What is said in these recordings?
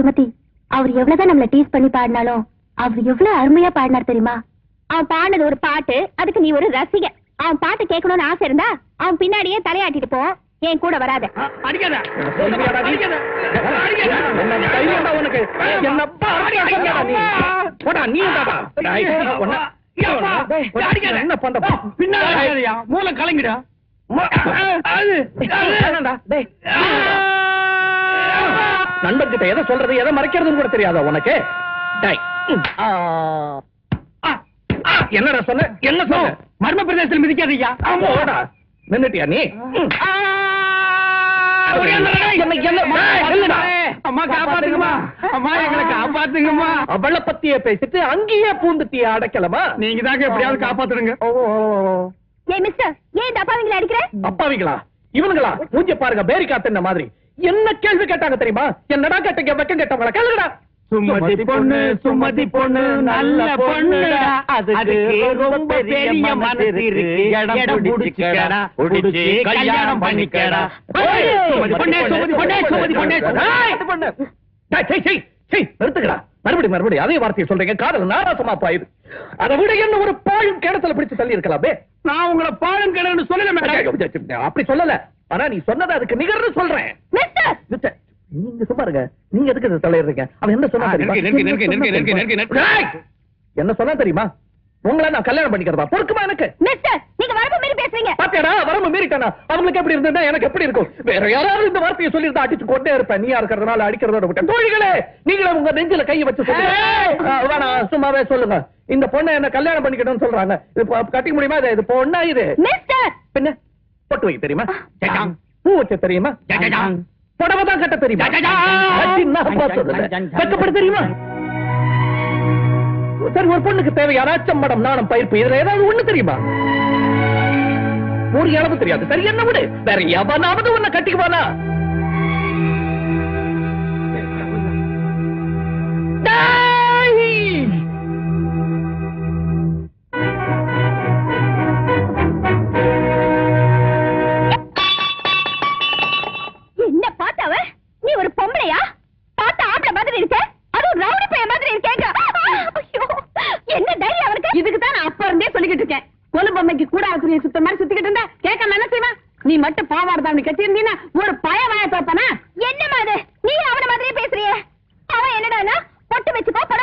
சுமதி அவர் எவ்வளவுதான் நம்மள டீஸ் பண்ணி பாடினாலும் அவர் எவ்வளவு அருமையா பாடினார் தெரியுமா? அவன் பாடினது ஒரு பாட்டு அதுக்கு நீ ஒரு ரசிக அவன் பாட்டு கேட்கணும்னு ஆசை இருந்தா அவன் பின்னாடியே தலையாட்டிட்டு போ. என் கூட வராத. என்ன என்ன பாருடா நண்பர்கிட்ட எதை சொல்றது எதை மறைக்கிறதுன்னு கூட தெரியாதா உனக்கு. என்னடா சொன்ன என்ன சொன்ன மர்ம பிரதேசத்தில் மிதிக்காதீங்க போடா நின்னுட்டியா நீ பத்தியே பேசிட்டு அங்கேயே பூந்துட்டிய அடைக்கலமா நீங்க தாங்க எப்படியாவது காப்பாத்துருங்க. ஏய் மிஸ்டர் ஏன் இந்த அப்பாவிங்களை அடிக்கிற அப்பாவிங்களா இவனுங்களா மூஞ்ச பாருங்க பேரி காத்துன மாதிரி என்ன கேள்வி கேட்டாங்க தெரியுமா? என்னடா கேட்டீங்க? வெக்கம் கேட்டவங்களா? கேளுடா சுமதி பொண்ணு சுமதி பொண்ணு நல்ல பொண்ணுடா. அதுக்கு ரொம்ப பெரிய மனசு இருக்கு. இடம் புடிச்சுக்கடா. புடிச்சு கல்யாணம் பண்ணிக்கடா. சுமதி பொண்ணே சுமதி பொண்ணே சுமதி பொண்ணே. பண்ணு. செய், செய், செய், நிறுத்துக்கடா. மறுபடியும் மறுபடியும் அதே வார்த்தையை சொல்றீங்க. காதல் நாராசமா போயிரு. அதை விட என்ன ஒரு பாழும் கிணத்துல பிடிச்சு தள்ளி இருக்கலாமே? நான் உங்களை பாலம் கிணறுன்னு சொல்லல அப்படி சொல்லல. ஆனா நீ சொன்னதை அதுக்கு நிகர்னு சொல்றேன். சும்மா இருங்க. நீங்க எதுக்கு இதை தலையிடுறீங்க அவன் என்ன சொன்னா ஆ, தெரியுமா? நெருக்கி, நெருக்கி, என்ன நெருக்கி, சொன்னா நெருக்கி, தெரியுமா? நெருக்கி, நெருக்கி. டேய்! என்ன சொன்னா தெரியுமா? உங்களை நான் கல்யாணம் பண்ணிக்கிறதா பொறுக்குமா எனக்கு? மிஸ்டர் நீங்க வரம்பு மீறி பேசுறீங்க. பாத்தியாடா வரம்பு மீறிட்டானா? அவங்களுக்கு எப்படி இருந்ததுன்னா எனக்கு எப்படி இருக்கும்? வேற யாராவது இந்த வார்த்தையை சொல்லியிருந்தா அடிச்சு கொண்டே இருப்பேன். நீயா இருக்கிறதுனால அடிக்கிறதோட விட்டேன். தோழிகளே நீங்களே உங்க நெஞ்சில கையை வச்சு சொல்லுங்க. சும்மாவே சொல்லுங்க. இந்த பொண்ணை என்ன கல்யாணம் பண்ணிக்கணும்னு சொல்றாங்க. இது கட்டிக்க முடியுமா? இது இது பொண்ணா இது? மிஸ்டர்! பின்ன? பொட்டு வைக்க தெரியுமா. பூ வைக்க தெரியுமா. புடவை தான் கட்ட தெரியுமா. வெட்கப்பட தெரியுமா? சரி ஒரு பொண்ணுக்கு தேவையான அச்சம்படம் நாணம் பயிர்ப்பு இதுல ஏதாவது ஒண்ணு தெரியுமா? ஒரு அளவு தெரியாது. சரி என்ன விடு. வேற எவனாவது உன்னை கட்டிக்குவானா?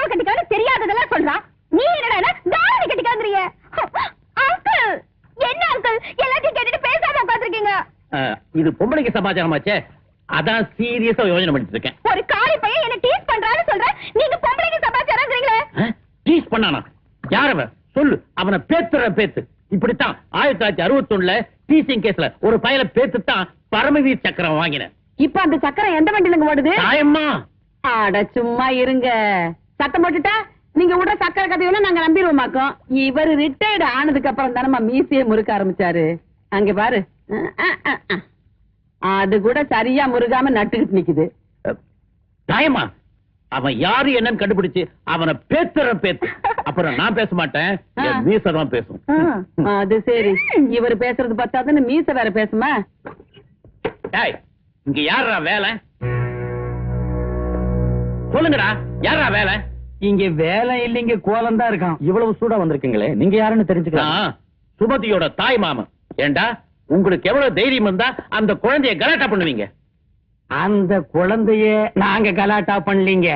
புடவை கட்டிக்கோன்னு தெரியாததெல்லாம் சொல்றான் நீ என்னடானா தாவணி கட்டிக்காந்திரிய அங்கிள் என்ன அங்கிள்? எல்லாத்தையும் கேட்டுட்டு பேசாம உட்காந்துருக்கீங்க இது பொம்பளைக்கு சமாச்சாரமாச்சே? அதான் சீரியஸா யோசனை பண்ணிட்டு இருக்கேன். ஒரு காளி பையன் என்ன டீஸ் பண்றான்னு சொல்ற நீங்க பொம்பளைக்கு சமாச்சாரங்கிறீங்களே. டீஸ் பண்ணானா? யார் அவன்? சொல்லு. அவனை பேத்துற பேத்து. இப்படித்தான் ஆயிரத்தி தொள்ளாயிரத்தி அறுபத்தி ஒண்ணுல டீசிங் கேஸ்ல ஒரு பயல பேத்துத்தான் பரமவீர் சக்கரம் வாங்கினேன். இப்ப அந்த சக்கரம் எந்த வண்டியிலங்க ஓடுது? தாயம்மா. அட சும்மா இருங்க. சத்தம் போட்டுட்டா? நீங்க விடுற சக்கரை கதையெல்லாம் நாங்க நம்பிடுவோமாக்கோம். இவர் ரிட்டையர்டு ஆனதுக்கு அப்புறம் தானம்மா மீசையே முறுக்க ஆரம்பிச்சாரு. அங்க பாரு. அது கூட சரியா முருகாம நட்டுக்கிட்டு நிக்குது. தாயம்மா அவன் யாரு என்னன்னு கண்டுபிடிச்சு அவனை பேத்துற பேத்து. அப்புறம் நான் பேச மாட்டேன் மீசதான் பேசும். அது சரி. இவர் பேசுறது பார்த்தாதுன்னு மீச வேற பேசுமா? இங்க யாரா வேலை? சொல்லுங்கடா யாரா வேலை? இங்க வேலை இல்லைங்க கோலம் தான் இருக்கான். இவ்வளவு சூடா வந்திருக்கீங்களே நீங்க யாருன்னு தெரிஞ்சுக்கலாம். சுமதியோட தாய் மாமன் ஏண்டா உங்களுக்கு எவ்வளவு தைரியம் இருந்தா அந்த குழந்தைய கலாட்டா பண்ணுவீங்க? அந்த குழந்தைய நாங்க கலாட்டா பண்ணலீங்க.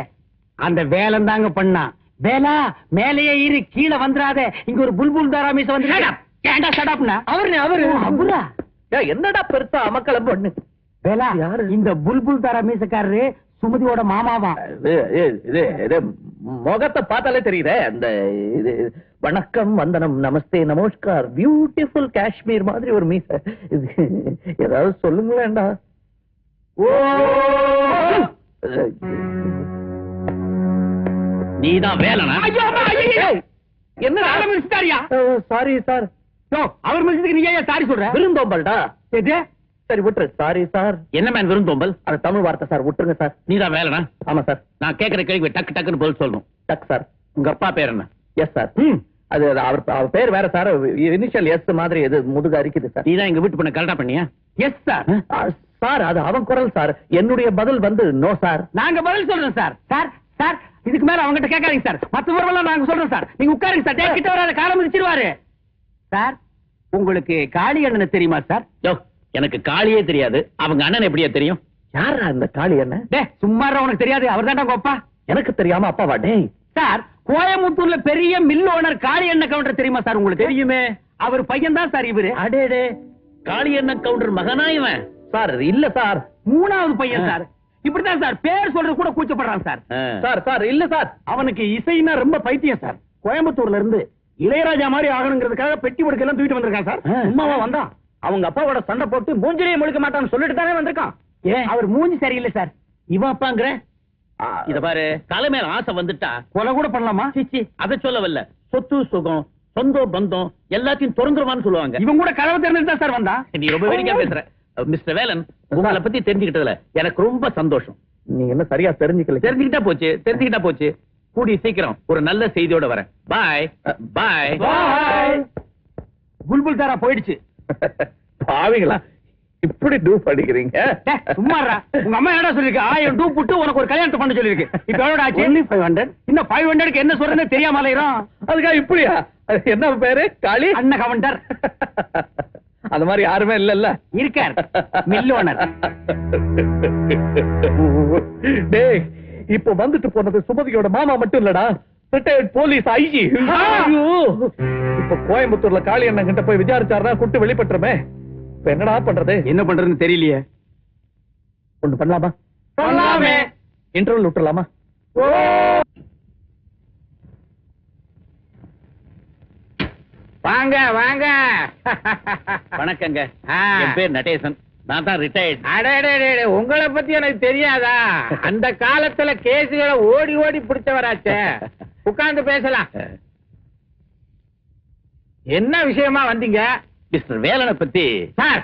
அந்த வேலை தாங்க பண்ணா. வேலா மேலேயே இரு கீழே வந்துடாத இங்க ஒரு புல்புல் தாராமீச வந்து ஏண்டா சடாப்னா அவரு. அவரு அவரா என்னடா பெருசா அமக்களம் பொண்ணு? வேலா? இந்த புல்புல் தாராமீசக்காரரு சுமதியோட மாமாவா? முகத்தை பார்த்தாலே தெரியுதே. அந்த இது வணக்கம் வந்தனம் நமஸ்தே நமஸ்கார். பியூட்டிஃபுல் காஷ்மீர் மாதிரி ஒரு மீச. ஏதாவது சொல்லுங்களேன்டா. ஓ! நீதான் வேலைனா? என்ன ஆரம்பிச்சுட்டாரியா சாரி சார் அவர் மனுஷத்துக்கு நீங்க ஏன் சாரி சொல்ற? விருந்தோம்பல்டா? எது? சரி விட்டுரு. சாரி சார் என்ன மேன் விருந்தோம்பல் அது தமிழ் வார்த்தை சார் விட்டுருங்க சார் நீதான் வேலைனா? ஆமா சார் நான் கேக்குற கேள்வி டக்கு டக்குன்னு பதில் சொல்லணும். டக் சார் உங்க அப்பா பேர் என்ன? எஸ் சார் அது அது அவர் அவர் பேர் வேற சார் இனிஷியல் எஸ் மாதிரி இது முதுகு அரிக்குது சார் நீதான் எங்க வீட்டு பொண்ணை கரெக்டா பண்ணியா? எஸ் சார் சார் அது அவன் குரல் சார் என்னுடைய பதில் வந்து நோ சார் நாங்க பதில் சொல்றோம் சார் சார் சார் இதுக்கு மேல அவங்ககிட்ட கேட்காதீங்க சார் மத்த விவரம்லாம் நாங்க சொல்றோம் சார் நீங்க உட்காருங்க சார் கிட்ட வராத காலம் மிதிச்சிருவாரு சார் உங்களுக்கு காளி அண்ணனை தெரியுமா சார் எனக்கு காளியே தெரியாது. அவங்க அண்ணன் எப்படியா தெரியும். யாரா இந்த காளி என்ன டே சும்மா உனக்கு தெரியாது. அவர் தான்டா அப்பா. எனக்கு தெரியாம அப்பாவா? டேய். சார் கோயம்புத்தூர்ல பெரிய மில் ஓனர் காளி எண்ணெய் கவுண்டர் தெரியுமா சார் உங்களுக்கு? தெரியுமே. அவர் பையன் தான் சார் இவரு. அடேடே காளி அண்ணன் கவுண்டர் மகனா இவன்? சார் இல்ல சார். மூணாவது பையன் சார். இப்படிதான் சார் பேர் சொல்றது கூட கூச்சப்படுறான் சார். சார் சார் இல்ல சார். அவனுக்கு இசைனா ரொம்ப பைத்தியம் சார். கோயம்புத்தூர்ல இருந்து இளையராஜா மாதிரி ஆகணுங்கிறதுக்காக பெட்டி படுக்கையெல்லாம் தூக்கிட்டு வந்திருக்கான் சார். சும்மாவா வந்தான். அவங்க அப்பாவோட சண்டை போட்டு மூஞ்சிலேயே முழுக்க மாட்டான்னு சொல்லிட்டு தானே வந்திருக்கான். ஏன்? அவர் மூஞ்சி சரியில்லை சார். இவன் அப்பாங்கிற? இத பாரு தலை மேல ஆசை வந்துட்டா? கொலை கூட பண்ணலாமா? சிச்சி அத சொல்லவல்ல. சொத்து சுகம் சொந்தம் பந்தம் எல்லாத்தையும் திறந்துருவான்னு சொல்லுவாங்க. இவன் கூட கதவை திறந்துட்டு தான் சார் வந்தான். நீ ரொம்ப வேடிக்கையா பேசுற. மிஸ்டர் வேலன் உங்களை பத்தி தெரிஞ்சுக்கிட்டதுல எனக்கு ரொம்ப சந்தோஷம். நீ என்ன சரியா தெரிஞ்சுக்கல? தெரிஞ்சுக்கிட்டா போச்சு தெரிஞ்சுக்கிட்டா போச்சு. கூடி சீக்கிரம் ஒரு நல்ல செய்தியோட வரேன். பாய் பாய் Bye. புல்புல் தாரா போயிடுச்சு. பாவிங்களா இப்படி டூ படிக்கிறீங்க டே, சும்மா இருடா. உங்க அம்மா என்ன சொல்லிருக்கு? ஆயிரம் டூ புட்டு உனக்கு ஒரு கல்யாணத்தை பண்ண சொல்லிருக்கு. இப்ப எவ்வளவு ஆச்சு? Only 500. இன்னும் ஃபைவ் ஹண்ட்ரட்க்கு என்ன சொல்றேன்னு தெரியாம அலையிறோம். அதுக்கா இப்படியா? என்ன பேரு? காளி? அண்ணன் கவுண்டர். அது மாதிரி யாருமே இல்லல்ல. இருக்கார். மில் ஓனர் டேய் இப்போ வந்துட்டு போனது சுமதியோட மாமா மட்டும் இல்லடா. ரிட்டையர்ட் போலீஸ் ஐஜி இப்ப கோயம்புத்தூர்ல காளி அண்ணன் கிட்ட போய் விசாரிச்சாருன்னா குட்டு வெளிப்பட்டுருமே. இப்ப என்னடா பண்றது? என்ன பண்றதுன்னு தெரியலையே. ஒண்ணு பண்ணலாமா? பண்ணலாமே. இன்டர்வல் விட்டுலாமா வாங்க வாங்க. வணக்கங்க. என் பேர் நடேசன். நான் தான் ரிட்டையர்ட் அடடே உங்களை பத்தி எனக்கு தெரியாதா? அந்த காலத்துல கேசுகளை ஓடி ஓடி பிடிச்சவராச்சே. உட்கார்ந்து பேசலாம். என்ன விஷயமா வந்தீங்க? மிஸ்டர் வேலனை பத்தி. சார்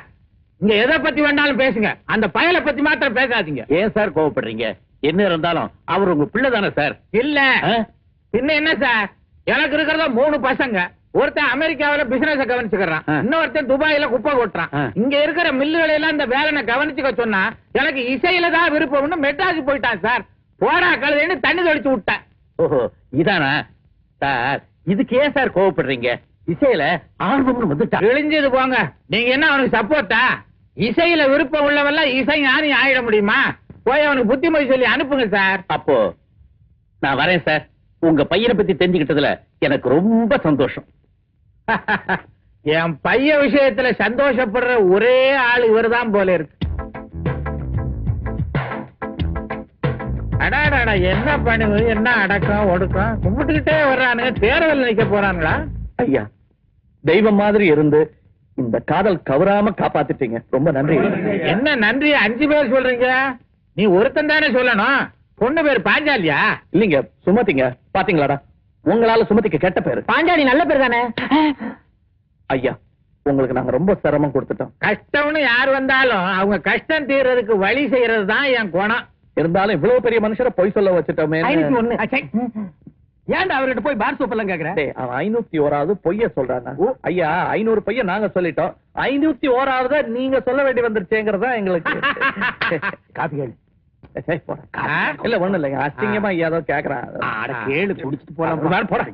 இங்க எதை பத்தி வேணாலும் பேசுங்க. அந்த பயலை பத்தி மாத்திரம் பேசாதீங்க. ஏன் சார் கோவப்படுறீங்க? என்ன இருந்தாலும் அவர் உங்க பிள்ளை தானே சார்? இல்ல? பின்ன என்ன சார்? எனக்கு இருக்கிறத மூணு பசங்க. ஒருத்தன் அமெரிக்காவில பிசினஸ் கவனிச்சுக்கிறான். இன்னொருத்தன் துபாயில குப்பை கொட்டுறான். இங்க இருக்கிற மில்லுகளை எல்லாம் இந்த வேலனை கவனிச்சுக்க சொன்னா எனக்கு இசையில தான் விருப்பம்னு மெட்ராஸ் போயிட்டான் சார். போடா கழுதைன்னு தண்ணி தெளிச்சு விட்டேன். ஓஹோ இதானா? சார் இதுக்கு ஏன் சார் கோவப்படுறீங்க. இசையில ஆல்பம்னு வந்துட்டா. கிழிஞ்சது போங்க. நீங்க என்ன அவனுக்கு சப்போர்ட்டா இசையில விருப்பம் உள்ளவெல்லாம் இசை ஞானி ஆயிட முடியுமா? போய் அவனுக்கு புத்திமதி சொல்லி அனுப்புங்க சார். அப்போ நான் வரேன் சார். உங்க பையனை பத்தி தெரிஞ்சுக்கிட்டதுல எனக்கு ரொம்ப சந்தோஷம். என் பையன் விஷயத்துல சந்தோஷப்படுற ஒரே ஆள் இவர்தான் போல இருக்கு. அடாடாடா என்ன பண்ணுவு என்ன அடக்கம் ஒடுக்கம்? கும்பிட்டுக்கிட்டே வர்றானுங்க. தேர்தல் நிக்க போறானுங்களா? ஐயா தெய்வம் மாதிரி இருந்து இந்த காதல் கவராம காப்பாத்திட்டீங்க. ரொம்ப நன்றி. என்ன நன்றி? அஞ்சு பேர் சொல்றீங்க? நீ ஒருத்தன் தானே சொல்லணும். பொண்ணு பேர் பாஞ்சாலியா? இல்லீங்க சுமதிங்க. பாத்தீங்களாடா? உங்களால சுமதிக்கு கெட்ட பேரு. பாஞ்சாலி நல்ல பேர் தானே? ஐயா உங்களுக்கு நாங்க ரொம்ப சிரமம் கொடுத்துட்டோம். கஷ்டம்னு யார் வந்தாலும் அவங்க கஷ்டம் தீர்றதுக்கு வழி செய்யறது தான் என் குணம். இருந்தாலும் இவ்வளவு பெரிய மனுஷரை பொய் சொல்ல வச்சுட்டோமே. ஒண்ணு. ஏன்டா அவர்கிட்ட போய் பார் சோப் எல்லாம் கேக்குற? டேய், அவன் ஐநூத்தி ஓராவது பொய்ய சொல்றானா? ஐயா ஐநூறு பைய நாங்க சொல்லிட்டோம். ஐநூத்தி ஓராவது நீங்க சொல்ல வேண்டி வந்துருச்சேங்கிறதா எங்களுக்கு. காபி கேளு. சரி, போடா. ஆ? இல்ல ஒண்ணு இல்லைங்க. அசிங்கமா ஐயா ஏதோ கேக்குறான். அட கேளு குடிச்சிட்டு போலாம். போடா.